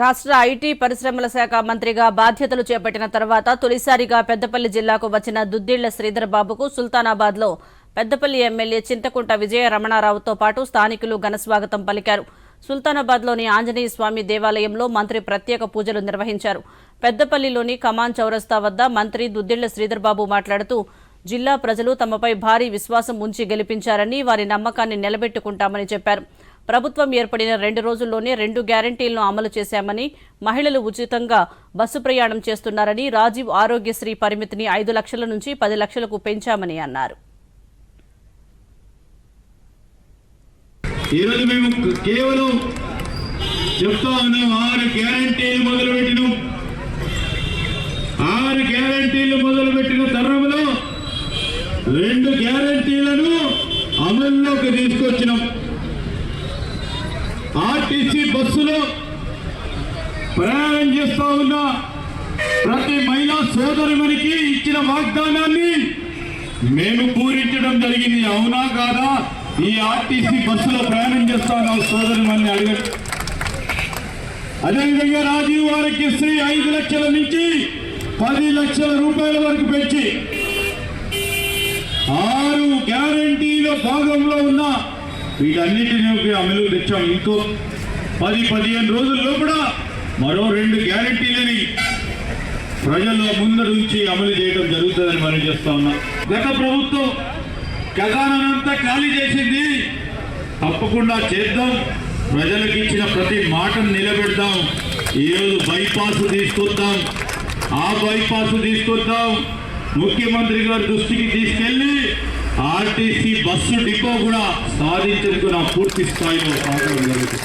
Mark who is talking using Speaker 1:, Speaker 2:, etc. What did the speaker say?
Speaker 1: రాష్ట్ర ఐటీ పరిశ్రమల శాఖ మంత్రిగా బాధ్యతలు చేపట్టిన తర్వాత తొలిసారిగా పెద్దపల్లి జిల్లాకు వచ్చిన దుద్దిళ్ళ శ్రీధర్ బాబుకు సుల్తానాబాద్లో పెద్దపల్లి ఎమ్మెల్యే చింతకుంట విజయ రమణారావుతో పాటు స్థానికులు ఘనస్వాగతం పలికారు. సుల్తానాబాద్లోని ఆంజనేయ స్వామి దేవాలయంలో మంత్రి ప్రత్యేక పూజలు నిర్వహించారు. పెద్దపల్లిలోని కమాన్ చౌరస్తా వద్ద మంత్రి దుద్దిళ్ళ శ్రీధర్ బాబు మాట్లాడుతూ జిల్లా ప్రజలు తమపై భారీ విశ్వాసం ఉంచి గెలిపించారని వారి నమ్మకాన్ని నిలబెట్టుకుంటామని చెప్పారు. ప్రభుత్వం ఏర్పడిన రెండు రోజుల్లోనే రెండు గ్యారంటీలను అమలు చేశామని మహిళలు ఉచితంగా బస్సు ప్రయాణం చేస్తున్నారని రాజీవ్ ఆరోగ్యశ్రీ పరిమితిని ఐదు లక్షల నుంచి పది లక్షలకు పెంచామని అన్నారు.
Speaker 2: ఈరోజు మేము కేవలం చెప్తా ఉన్నాం ఆరు గ్యారంటీలు మొదలు ఆరు గ్యారంటీలు మొదలు తరుణంలో రెండు గ్యారంటీలను అమల్లోకి తీసుకొచ్చినాం. ఆర్టీసీ బస్సులో ప్రయాణం చేస్తా ఉన్న ప్రతి మహిళా సోదరుమనికి ఇచ్చిన వాగ్దానాన్ని మేము పూరించడం జరిగింది. అవునా కాదా? ఈ ఆర్టీసీ బస్సులో ప్రయాణం చేస్తాను సోదరుమని అడగండి అదేవిధంగా రాజీవ్ ఆరోగ్యశ్రీ ఐదు లక్షల నుంచి పది లక్షల రూపాయల వరకు పెంచి ఆరు గ్యారంటీల భాగంలో ఉన్న వీటన్నిటిని అమలు తెచ్చాం. ఇంకో పది పదిహేను రోజుల్లో కూడా మరో రెండు గ్యారంటీలని ప్రజల్లో ముందరుంచి అమలు చేయడం జరుగుతుందని మనం చేస్తా ఉన్నాం. గత ప్రభుత్వం ఖజానంతా ఖాళీ చేసింది. తప్పకుండా చేద్దాం. ప్రజలకు ఇచ్చిన ప్రతి మాటను నిలబెడదాం. ఈరోజు బైపాస్ తీసుకొద్దాం. ఆ బైపాస్ తీసుకొద్దాం. ముఖ్యమంత్రి గారి దృష్టికి తీసుకెళ్ళి ఆర్టీసీ బస్సు డిపో కూడా సాధించేందుకు నా పూర్తి స్థాయిలో సహకారం జరుగుతుంది.